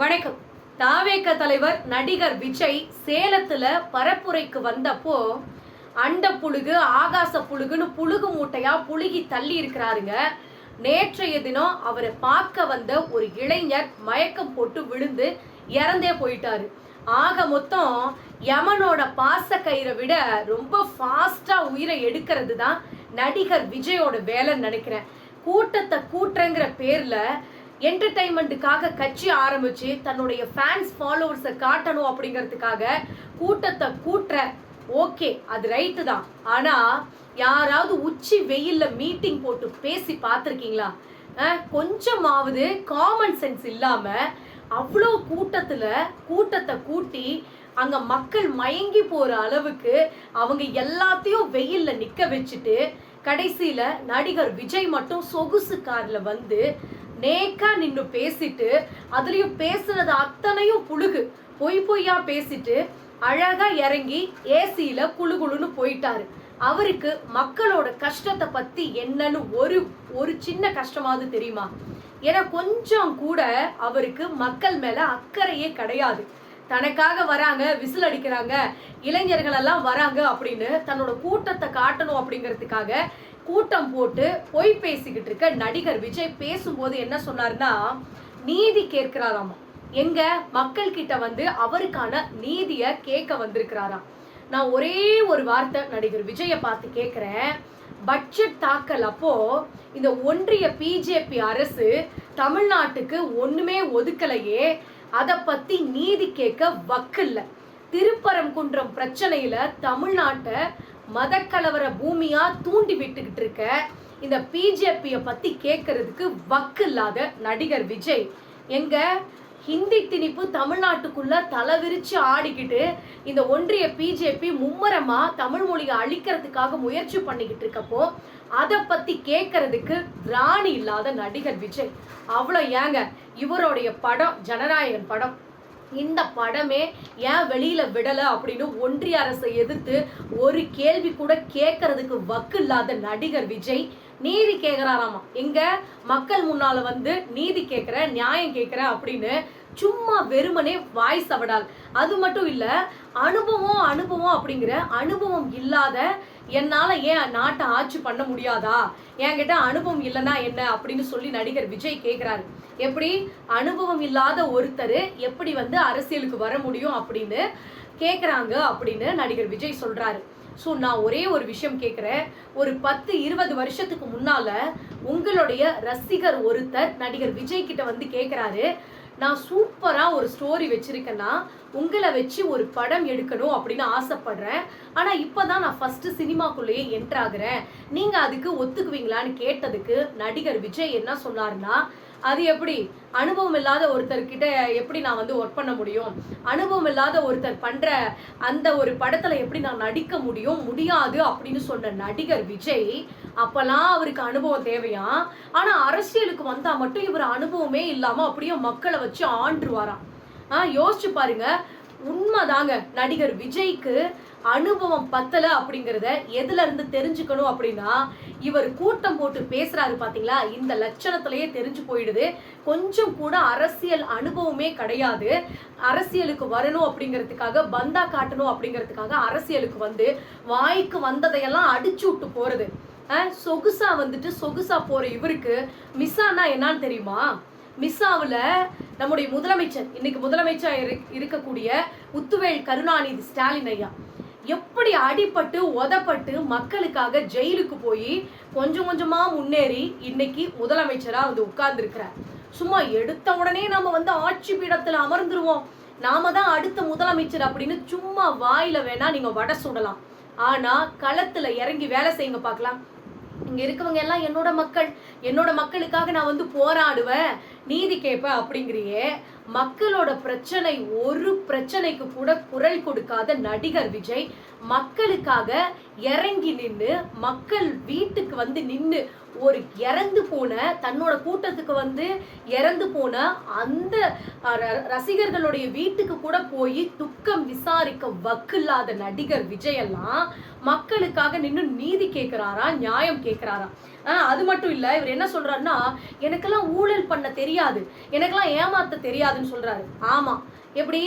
வணக்கம். தாவேக தலைவர் நடிகர் விஜய் சேலத்துல பரப்புரைக்கு வந்தப்போ அண்ட புழுகு ஆகாச புழுகுன்னு புழுகு மூட்டையா புழுகி தள்ளி இருக்கிறாருங்க. நேற்றைய தினம் அவரை பார்க்க வந்த ஒரு இளைஞர் மயக்கம் போட்டு விழுந்து இறந்தே போயிட்டாரு. ஆக மொத்தம் யமனோட பாச கயிறை விட ரொம்ப ஃபாஸ்டா உயிரை எடுக்கிறது தான் நடிகர் விஜயோட வேலைன்னு நினைக்கிறேன். கூட்டத்தை கூட்டுறங்கிற பேர்ல என்டர்டைன்மெண்ட்டுக்காக கட்சி ஆரம்பிச்சு தன்னுடைய ஃபேன்ஸ் ஃபாலோவர்ஸை காட்டணும் அப்படிங்கிறதுக்காக கூட்டத்தை கூட்டுற. ஓகே அது ரைட்டு தான். ஆனால் யாராவது உச்சி வெயில்ல மீட்டிங் போட்டு பேசி பார்த்துருக்கீங்களா? கொஞ்சமாவது காமன் சென்ஸ் இல்லாமல் அவ்வளோ கூட்டத்தில் கூட்டத்தை கூட்டி அங்கே மக்கள் மயங்கி போகிற அளவுக்கு அவங்க எல்லாத்தையும் வெயிலில் நிற்க வச்சுட்டு கடைசியில் நடிகர் விஜய் மட்டும் சொகுசு காரில் வந்து நேக்கா நின்று பேசிட்டு அதுலயும் பேசுனது அத்தனையும் புழுகு. பொய் பொய்யா பேசிட்டு அழகா இறங்கி ஏசியில குழு குளுன்னு போயிட்டாரு. அவருக்கு மக்களோட கஷ்டத்தை பத்தி என்னன்னு ஒரு ஒரு சின்ன கஷ்டமாவது தெரியுமா? ஏன்னா கொஞ்சம் கூட அவருக்கு மக்கள் மேல அக்கறையே கிடையாது. தனக்காக வராங்க விசில் அடிக்கிறாங்க இளைஞர்கள் எல்லாம் வராங்க அப்படின்னு தன்னோட கூட்டத்தை காட்டணும் அப்படிங்கிறதுக்காக கூட்டம் போட்டு பொய் பேசிக்கிட்டு இருக்க நடிகர் விஜய் பேசும்போது என்ன சொன்னார்னா நீதி கேட்கிறாராமா? எங்க மக்கள் கிட்ட வந்து அவருக்கான நீதிய கேட்க வந்திருக்கிறாராம் நான் ஒரே ஒரு வார்த்தை நடிகர் விஜய பார்த்து கேட்கிறேன் பட்ஜெட் தாக்கல் அப்போ இந்த ஒன்றிய பிஜேபி அரசு தமிழ்நாட்டுக்கு ஒண்ணுமே ஒதுக்கலையே. அதை பத்தி நீதி கேட்க வக்கில்ல. திருப்பரங்குன்றம் பிரச்சனையில தமிழ்நாட்டை மதக்கலவர பூமியா தூண்டி விட்டுக்கிட்டு இருக்க இந்த பிஜேபியை பத்தி கேட்கறதுக்கு வக்கு இல்லாத நடிகர் விஜய். எங்க ஹிந்தி திணிப்பு தமிழ்நாட்டுக்குள்ள தலைவிரிச்சு ஆடிக்கிட்டு இந்த ஒன்றிய பிஜேபி மும்மரமா தமிழ் மொழியை அழிக்கிறதுக்காக முயற்சி பண்ணிக்கிட்டு இருக்கப்போ அதை பத்தி கேட்கறதுக்கு ராணி இல்லாத நடிகர் விஜய். அவ்வளோ ஏங்க இவருடைய படம் ஜனநாயகன் படம். இந்த படமே ஏன் வெளியில விடலை அப்படின்னு ஒன்றிய அரசை எதிர்த்து ஒரு கேள்வி கூட கேட்கறதுக்கு வக்கு இல்லாத நடிகர் விஜய் நீதி கேட்கிறாராமா எங்க மக்கள் முன்னால வந்து நீதி கேட்கிற நியாயம் கேட்கிற அப்படின்னு சும்மா வெறுமனே வாய் சவடால். அது மட்டும் இல்ல அனுபவம் அனுபவம் அப்படிங்கிற அனுபவம் இல்லாத என்னால ஏன் நாட்டை ஆட்சி பண்ண முடியாதா? என்கிட்ட அனுபவம் இல்லைன்னா என்ன அப்படின்னு சொல்லி நடிகர் விஜய் கேட்கிறாரு எப்படி அனுபவம் இல்லாத ஒருத்தர் எப்படி வந்து அரசியலுக்கு வர முடியும் அப்படின்னு கேட்குறாங்க அப்படின்னு நடிகர் விஜய் சொல்கிறாரு ஸோ நான் ஒரே ஒரு விஷயம் கேட்குறேன் ஒரு பத்து இருபது வருஷத்துக்கு முன்னால் உங்களுடைய ரசிகர் ஒருத்தர் நடிகர் விஜய் கிட்ட வந்து கேட்குறாரு நான் சூப்பராக ஒரு ஸ்டோரி வச்சுருக்கேன்னா உங்களை வச்சு ஒரு படம் எடுக்கணும் அப்படின்னு ஆசைப்படுறேன். ஆனால் இப்போ தான் நான் ஃபஸ்ட்டு சினிமாக்குள்ளேயே என்ட்ராகிறேன் நீங்கள் அதுக்கு ஒத்துக்குவீங்களான்னு கேட்டதுக்கு நடிகர் விஜய் என்ன சொன்னார்னா அது எப்படி? அனுபவம் இல்லாத ஒருத்தர்கிட்ட எப்படி நான் வந்து ஒர்க் பண்ண முடியும்? அனுபவம் இல்லாத ஒருத்தர் பண்ற அந்த ஒரு படத்துல எப்படி நான் நடிக்க முடியும்? முடியாது அப்படின்னு சொன்ன நடிகர் விஜய் அப்பெல்லாம் அவருக்கு அனுபவம் தேவையா? ஆனா அரசியலுக்கு வந்தா மட்டும் இவர் அனுபவமே இல்லாம அப்படியே மக்களை வச்சு ஆண்டுருவாராம் ஆஹ் யோசிச்சு பாருங்க. உண்மைதாங்க நடிகர் விஜய்க்கு அனுபவம் பத்தல அப்படிங்கிறத எதுல இருந்து தெரிஞ்சுக்கணும் அப்படின்னா இவர் கூட்டம் போட்டு பேசுறாரு பாத்தீங்களா? இந்த லட்சணத்திலேயே தெரிஞ்சு போயிடுது. கொஞ்சம் கூட அரசியல் அனுபவமே கிடையாது. அரசியலுக்கு வரணும் அப்படிங்கிறதுக்காக பந்தா காட்டணும் அப்படிங்கிறதுக்காக அரசியலுக்கு வந்து வாய்க்கு வந்ததையெல்லாம் அடிச்சு விட்டு போறது. சொகுசா வந்துட்டு சொகுசா போற இவருக்கு மிஸ்ஸானா என்னன்னு தெரியுமா? மிஸ்ஸாவில் நம்முடைய முதலமைச்சர் இன்னைக்கு முதலமைச்சர் இருக்கக்கூடிய முத்துவேல் கருணாநிதி ஸ்டாலின் ஐயா. எப்படி அடிபட்டு உதப்பட்டு மக்களுக்காக ஜெயிலுக்கு போய் கொஞ்சம் கொஞ்சமாக முன்னேறி இன்னைக்கு முதலமைச்சராக வந்து உட்கார்ந்துருக்கிறார். சும்மா எடுத்த உடனே நம்ம வந்து ஆட்சி பீடத்தில் அமர்ந்துருவோம். நாம தான் அடுத்த முதலமைச்சர் அப்படின்னு சும்மா வாயில வேணா நீங்க வடை சுடலாம். ஆனா களத்துல இறங்கி வேலை செய்யுங்க பார்க்கலாம். இங்க இருக்கவங்க எல்லாம் என்னோட மக்கள். என்னோட மக்களுக்காக நான் வந்து போராடுவேன். நீதி கேட்பேன் அப்படிங்கிறியே. மக்களோட பிரச்சனை ஒரு பிரச்சனைக்கு கூட குரல் கொடுக்காத நடிகர் விஜய் மக்களுக்காக இறங்கி நின்று மக்கள் வீட்டுக்கு வந்து நின்று ஒரு இறந்து போன தன்னோட கூட்டத்துக்கு வந்து இறந்து போன அந்த ரசிகர்களுடைய வீட்டுக்கு கூட போய் துக்கம் விசாரிக்க வக்கில்லாத நடிகர் விஜய் எல்லாம் மக்களுக்காக நின்று நீதி கேட்கிறாரா நியாயம் கேட்குறாரா ஆஹ் அது மட்டும் இல்லை இவர் என்ன சொல்றாருன்னா எனக்கெல்லாம் ஊழல் பண்ண தெரியாது. எனக்கெல்லாம் ஏமாத்த தெரியாதுன்னு சொல்றாரு. ஆமா. எப்படி?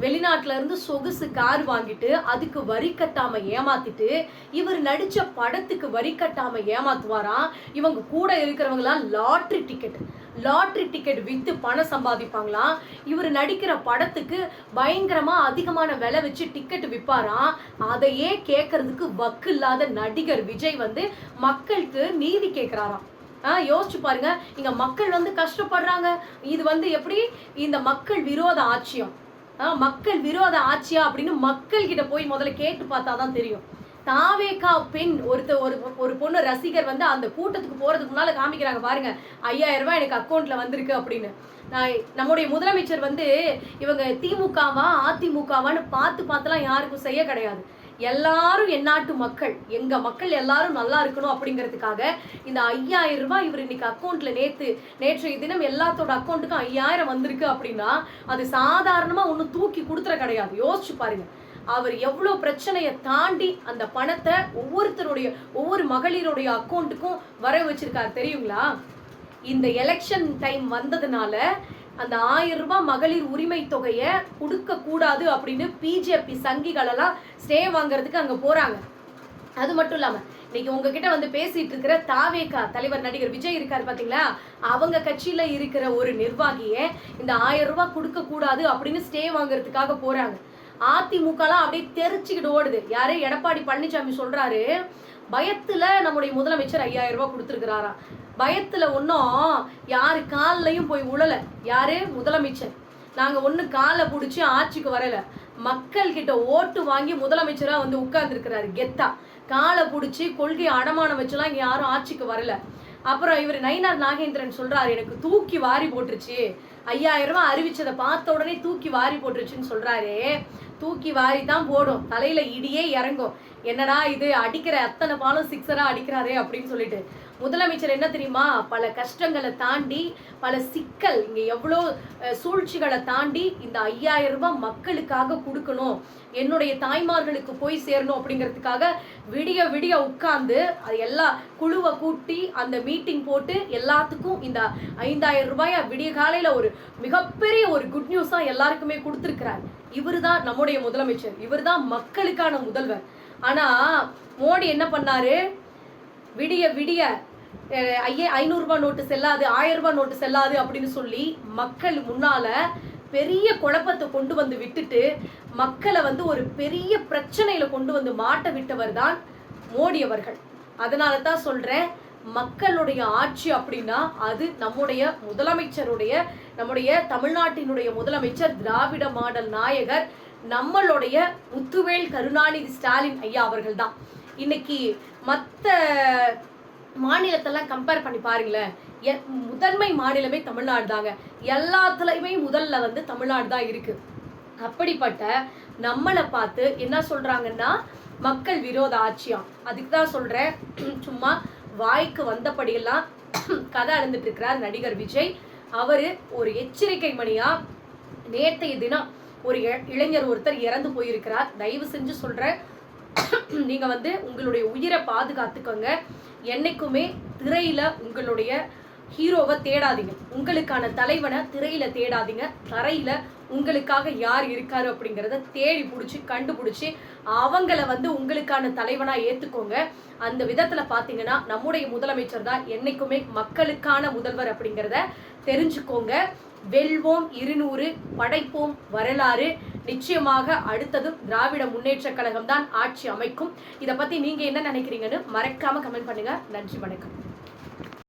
வெளிநாட்டுல இருந்து சொகுசு கார் வாங்கிட்டு அதுக்கு வரி கட்டாம ஏமாத்திட்டு இவர் நடிச்ச படத்துக்கு வரி கட்டாம ஏமாத்துவாராம் இவங்க கூட இருக்கிறவங்களாம் லாட்ரி டிக்கெட். லாட்ரி டிக்கெட் வித்து பணம் சம்பாதிப்பாங்களாம் இவர் நடிக்கிற படத்துக்கு பயங்கரமா அதிகமான விலை வச்சு டிக்கெட் விற்பாராம் அதையே கேட்கறதுக்கு வக்கு இல்லாத நடிகர் விஜய் வந்து மக்களுக்கு நீதி கேட்கிறாராம் யோசிச்சு பாருங்க. இங்க மக்கள் வந்து கஷ்டப்படுறாங்க. இது வந்து எப்படி? இந்த மக்கள் விரோத ஆட்சியம். மக்கள் விரோத ஆட்சியா அப்படின்னு மக்கள் கிட்ட போய் முதல்ல கேட்டு பார்த்தாதான் தெரியும். தாவேக்கா பெண் ஒருத்த ஒரு ஒரு பொண்ணு ரசிகர் வந்து அந்த கூட்டத்துக்கு போறதுக்கு முன்னால காமிக்கிறாங்க. பாருங்க. ஐயாயிரம் ரூபாய் எனக்கு அக்கௌண்ட்ல வந்திருக்கு அப்படின்னு. நம்முடைய முதலமைச்சர் வந்து இவங்க திமுகவா அதிமுகவான்னு பார்த்து பார்த்துலாம் யாருக்கும் செய்ய கிடையாது. எல்லாரும் எந்நாட்டு மக்கள். எங்க மக்கள் எல்லாரும் நல்லா இருக்கணும் அப்படிங்கிறதுக்காக இந்த ஐயாயிரம் ரூபாய் இவர் இன்னைக்கு அக்கௌண்ட்ல நேத்து நேற்றைய தினம் எல்லாத்தோட அக்கௌண்ட்டுக்கும் ஐயாயிரம் வந்திருக்கு அப்படின்னா அது சாதாரணமா ஒன்றும் தூக்கி கொடுத்துற கிடையாது. யோசிச்சு பாருங்க. அவர் எவ்வளோ பிரச்சனையை தாண்டி அந்த பணத்தை ஒவ்வொருத்தருடைய ஒவ்வொரு மகளிருடைய அக்கௌண்ட்டுக்கும் வர வச்சிருக்காரு. தெரியுங்களா? இந்த எலெக்ஷன் டைம் வந்ததுனால அந்த ஆயிரம் ரூபாய் மகளிர் உரிமை தொகையை கொடுக்க கூடாது அப்படின்னு பிஜேபி சங்கிகள் எல்லாம் ஸ்டே வாங்குறதுக்கு அங்க போறாங்க. அது மட்டும் இல்லாம இன்னைக்கு உங்ககிட்ட வந்து பேசிட்டு இருக்கிற தாவேகா தலைவர் நடிகர் விஜய் இருக்காரு பாத்தீங்களா? அவங்க கட்சியில இருக்கிற ஒரு நிர்வாகியை இந்த ஆயிரம் ரூபாய் கொடுக்க கூடாது அப்படின்னு ஸ்டே வாங்குறதுக்காக போறாங்க. அதிமுகலாம் அப்படியே தெரிச்சுக்கிட்டு ஓடுது. யாரு? எடப்பாடி பழனிசாமி சொல்றாரு பயத்துல நம்முடைய முதலமைச்சர் ஐயாயிரம் ரூபாய் கொடுத்துருக்கிறாரா? பயத்துல ஒன்றும் யாரு கால்லையும் போய் உழல. யாரு? முதலமைச்சர். நாங்க ஒண்ணு காலை பிடிச்சி ஆட்சிக்கு வரல. மக்கள் கிட்ட ஓட்டு வாங்கி முதலமைச்சரா வந்து உட்கார்ந்துருக்கிறாரு கெத்தா. காலை பிடிச்சி கொள்கை அடமானம் வச்சுலாம் இங்க யாரும் ஆட்சிக்கு வரல. அப்புறம் இவர் நயினார் நாகேந்திரன் சொல்றாரு எனக்கு தூக்கி வாரி போட்டுருச்சு. ஐயாயிரம் ரூபாய் அறிவிச்சதை பார்த்த உடனே தூக்கி வாரி போட்டுருச்சுன்னு சொல்றாரு. தூக்கி வாரி தான் போடும். தலையில இடியே இறங்கும். என்னடா இது? அடிக்கிற அத்தனை பாலும் சிக்ஸராக அடிக்கிறாரே அப்படின்னு சொல்லிட்டு. முதலமைச்சர் என்ன தெரியுமா? பல கஷ்டங்களை தாண்டி பல சிக்கல் இங்க எவ்வளோ சூழ்ச்சிகளை தாண்டி இந்த ஐயாயிரம் ரூபாய் மக்களுக்காக கொடுக்கணும். என்னுடைய தாய்மார்களுக்கு போய் சேரணும் அப்படிங்கிறதுக்காக விடிய விடிய உட்கார்ந்து அது எல்லா குழுவை கூட்டி அந்த மீட்டிங் போட்டு எல்லாத்துக்கும் இந்த ஐந்தாயிரம் ரூபாயை விடிய காலையில் ஒரு மிகப்பெரிய ஒரு குட் நியூஸாக எல்லாருக்குமே கொடுத்துருக்கிறார். இவர் தான் நம்முடைய முதலமைச்சர். இவர் தான் மக்களுக்கான முதல்வர். ஆனால் மோடி என்ன பண்ணாரு? விடிய விடிய அஹ், ஐய ஐநூறுரூபா நோட்டு செல்லாது ஆயிரம் ரூபாய் நோட்டு செல்லாது அப்படின்னு சொல்லி மக்கள் முன்னால பெரிய குழப்பத்தை கொண்டு வந்து விட்டுட்டு மக்களை வந்து ஒரு பெரிய பிரச்சனையில கொண்டு வந்து மாட்ட விட்டவர் தான் மோடி அவர்கள். அதனால தான் சொல்றேன் மக்களுடைய ஆட்சி அப்படின்னா அது நம்முடைய முதலமைச்சருடைய நம்முடைய தமிழ்நாட்டினுடைய முதலமைச்சர் திராவிட மாடல் நாயகர் நம்மளுடைய முத்துவேல் கருணாநிதி ஸ்டாலின் ஐயா அவர்கள் தான். இன்னைக்கு மற்ற மாநிலத்தெல்லாம் கம்பேர் பண்ணி பாருங்களேன். முதன்மை மாநிலமே தமிழ்நாடு தாங்க எல்லாத்துலேயுமே முதல்ல வந்து தமிழ்நாடு தான் இருக்கு. அப்படிப்பட்ட நம்மளை பார்த்து என்ன சொல்றாங்கன்னா மக்கள் விரோத ஆட்சியாம். அதுக்கு தான் சொல்றேன். சும்மா வாய்க்கு வந்தபடியெல்லாம் கதை அழுந்துட்டு இருக்கிறார் நடிகர் விஜய். அவரு ஒரு எச்சரிக்கை மணியா நேற்றைய தினம் ஒரு இளைஞர் ஒருத்தர் இறந்து போயிருக்கிறார். தயவு செஞ்சு சொல்றேன். நீங்க வந்து உங்களுடைய உயிரை பாதுகாத்துக்கோங்க. என்னைக்குமே திரையில உங்களுடைய ஹீரோவை தேடாதீங்க. உங்களுக்கான தலைவனை திரையில தேடாதீங்க. தரையில உங்களுக்காக யார் இருக்காரு அப்படிங்கிறத தேடி பிடிச்சி கண்டுபிடிச்சி அவங்கள வந்து உங்களுக்கான தலைவனா ஏத்துக்கோங்க. அந்த விதத்துல பாத்தீங்கன்னா நம்முடைய முதலமைச்சர் தான் என்னைக்குமே மக்களுக்கான முதல்வர் அப்படிங்கிறத தெரிஞ்சுக்கோங்க. வெல்வோம் இருநூறு படைப்போம் வரலாறு. நிச்சயமாக அடுத்ததும் திராவிட முன்னேற்ற கழகம் தான் ஆட்சி அமைக்கும். இதை பத்தி நீங்க என்ன நினைக்கிறீங்கன்னு மறக்காம கமெண்ட் பண்ணுங்க. நன்றி வணக்கம்.